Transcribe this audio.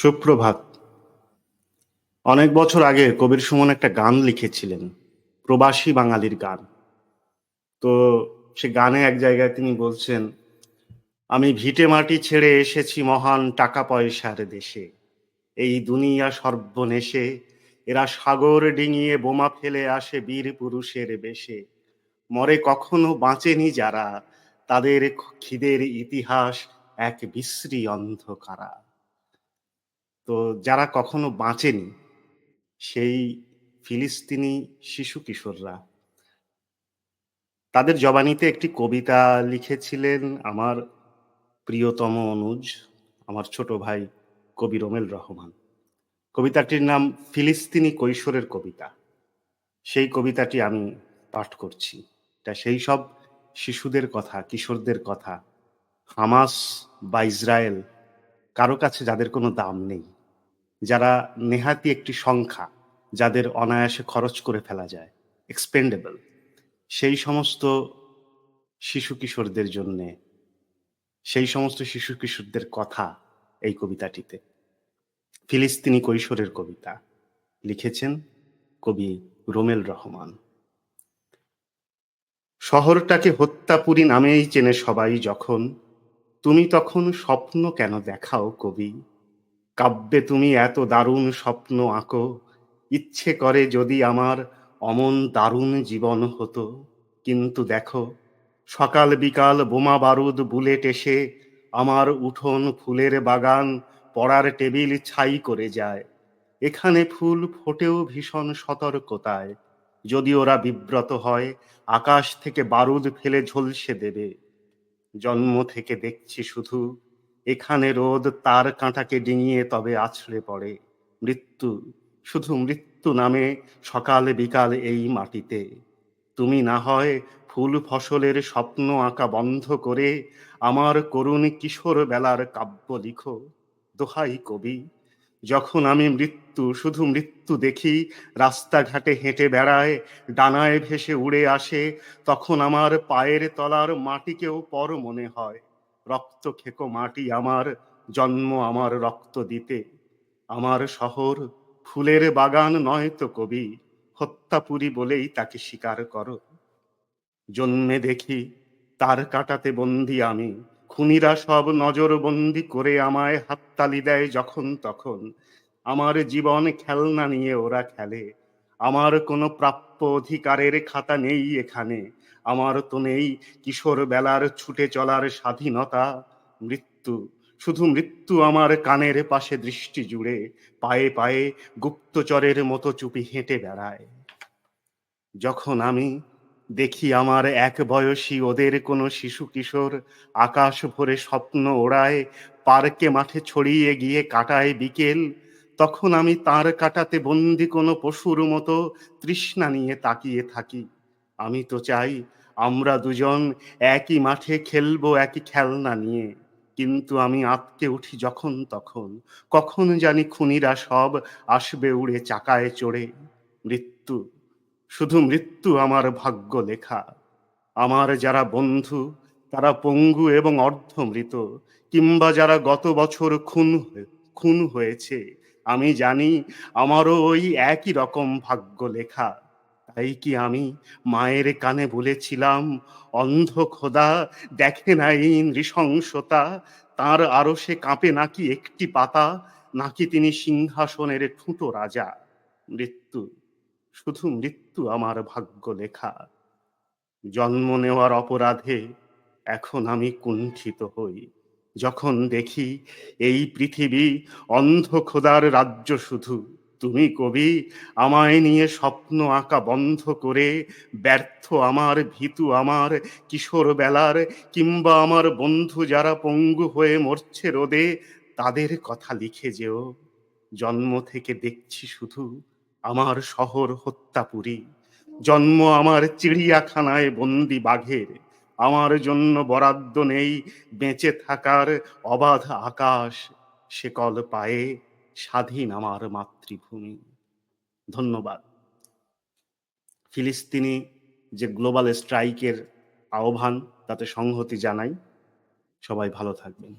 সুপ্রভাত। অনেক বছর আগে কবির সুমন একটা গান লিখেছিলেন, প্রবাসী বাঙালির গান। তো সে গানে এক জায়গায় তিনি বলছেন, আমি ভিটে মাটি ছেড়ে এসেছি মহান টাকা পয়সার দেশে। এই দুনিয়া সর্বনেশে, এরা সাগর ডিঙিয়ে বোমা ফেলে আসে বীর পুরুষের বেশে। মরে কখনো বাঁচেনি যারা, তাদের খিদের ইতিহাস এক বিশ্রী অন্ধকারা। তো যারা কখনো বাঁচেনি, সেই ফিলিস্তিনি শিশু কিশোররা। তাদের জবানিতে একটি কবিতা লিখেছিলেন আমার প্রিয়তম অনুজ, আমার ছোট ভাই কবি রোমেল রহমান। কবিতাটির নাম ফিলিস্তিনি কৈশোরের কবিতা। সেই কবিতাটি আমি পাঠ করছি। এটা সেই সব শিশুদের কথা, কিশোরদের কথা, হামাস বা ইসরায়েল, কারও কাছে যাদের কোনো দাম নেই। যারা নেহাতি একটি সংখ্যা যাদের অনায়াসে খরচ করে ফেলা যায় এক্সপেন্ডেবল সেই সমস্ত শিশু কিশোরদের জন্যে, সেই সমস্ত শিশু কিশোরদের কথা এই কবিতাটিতে। ফিলিস্তিনি কৈশোরের কবিতা লিখেছেন কবি রোমেল রহমান। শহরটাকে হত্যাপুরী নামেই চেনে সবাই যখন, তুমি তখন স্বপ্ন কেন দেখাও কবি? কাব্যে তুমি এত দারুণ স্বপ্ন আঁকো। ইচ্ছে করে যদি আমার অমন দারুণ জীবন হতো। কিন্তু দেখো, সকাল বিকাল বোমা বারুদ বুলেট এসে আমার উঠোন ফুলের বাগান পড়ার টেবিল ছাই করে যায়। এখানে ফুল ফোটেও ভীষণ সতর্কতায়। যদি ওরা বিব্রত হয়, আকাশ থেকে বারুদ ফেলে ঝলসে দেবে। জন্ম থেকে দেখছি শুধু এখানে রোদ তার কাঁটাকে ডিঙিয়ে তবে আছড়ে পড়ে। মৃত্যু, শুধু মৃত্যু নামে সকাল বিকাল এই মাটিতে। তুমি না হয় ফুল ফসলের স্বপ্ন আঁকা বন্ধ করে আমার করুণ কিশোর বেলার কাব্য লিখো, দোহাই কবি। যখন আমি মৃত্যু, শুধু মৃত্যু দেখি, রাস্তাঘাটে হেঁটে বেড়ায়, ডানায় ভেসে উড়ে আসে, তখন আমার পায়ের তলার মাটিকেও পর মনে হয়। রক্ত খেকো মাটি আমার, জন্ম আমার রক্ত দিতে। আমার শহর ফুলের বাগান নয় তো কবি হত্যাপুরি বলেই তাকে স্বীকার করো। জন্মে দেখি তার কাটাতে বন্দি আমি, খুনিরা সব নজরবন্দি করে আমায় হাততালি দেয় যখন তখন। আমার জীবন খেলনা নিয়ে ওরা খেলে, আমার কোনো প্রাপ্য অধিকারের খাতা নেই এখানে। আমার তো নেই কিশোর বেলার ছুটে চলার স্বাধীনতা। মৃত্যু, শুধু মৃত্যু আমার কানের পাশে দৃষ্টি জুড়ে, পায়ে পায়ে গুপ্তচরের মতো চুপি হেঁটে বেড়ায়। যখন আমি দেখি আমার এক বয়সী ওদের কোনো শিশু কিশোর আকাশ ভরে স্বপ্ন ওড়ায়, পার্কে মাঠে ছড়িয়ে গিয়ে কাটায় বিকেল, তখন আমি তার কাটাতে বন্দি কোনো পশুর মতো তৃষ্ণা নিয়ে তাকিয়ে থাকি। আমি তো চাই আমরা দুজন একই মাঠে খেলব, একই খেলনা নিয়ে। কিন্তু আমি আটকে উঠি যখন তখন। কখন জানি খুনিরা সব আসবে উড়ে চাকায় চড়ে। মৃত্যু, শুধু মৃত্যু আমার ভাগ্য লেখা। আমার যারা বন্ধু, তারা পঙ্গু এবং অর্ধমৃত। কিংবা যারা গত বছর খুন খুন হয়েছে, আমি জানি আমারও ওই একই রকম ভাগ্য লেখা। তাই কি আমি মায়ের কানে বলেছিলাম অন্ধ খোদা দেখে না এই নৃশংসতা। তার আরও সে কাঁপে নাকি একটি পাতা? নাকি তিনি সিংহাসনের ঠুঁটো রাজা? মৃত্যু, শুধু মৃত্যু আমার ভাগ্য লেখা। জন্ম নেওয়ার অপরাধে এখন আমি কুণ্ঠিত হই। যখন দেখি এই পৃথিবী অন্ধ খোদার রাজ্য শুধু তুমি কবি, আমায় নিয়ে স্বপ্ন আঁকা বন্ধ করে, ব্যর্থ আমার, ভীতু আমার, কিশোর বেলার, কিংবা আমার বন্ধু যারা পঙ্গু হয়ে মরছে রোদে, তাদের কথা লিখে যেও। জন্ম থেকে দেখছি শুধু আমার শহর হত্যাপুরী। জন্ম আমার চিড়িয়াখানায় বন্দি বাঘের। আমার জন্য বরাদ্দ নেই বেঁচে থাকার অবাধ আকাশ, সেকল পায়ে স্বাধীন আমার মাতৃভূমি। ধন্যবাদ। ফিলিস্তিনি যে গ্লোবাল স্ট্রাইকের আহ্বান, তাতে সংহতি জানাই। সবাই ভালো থাকবেন।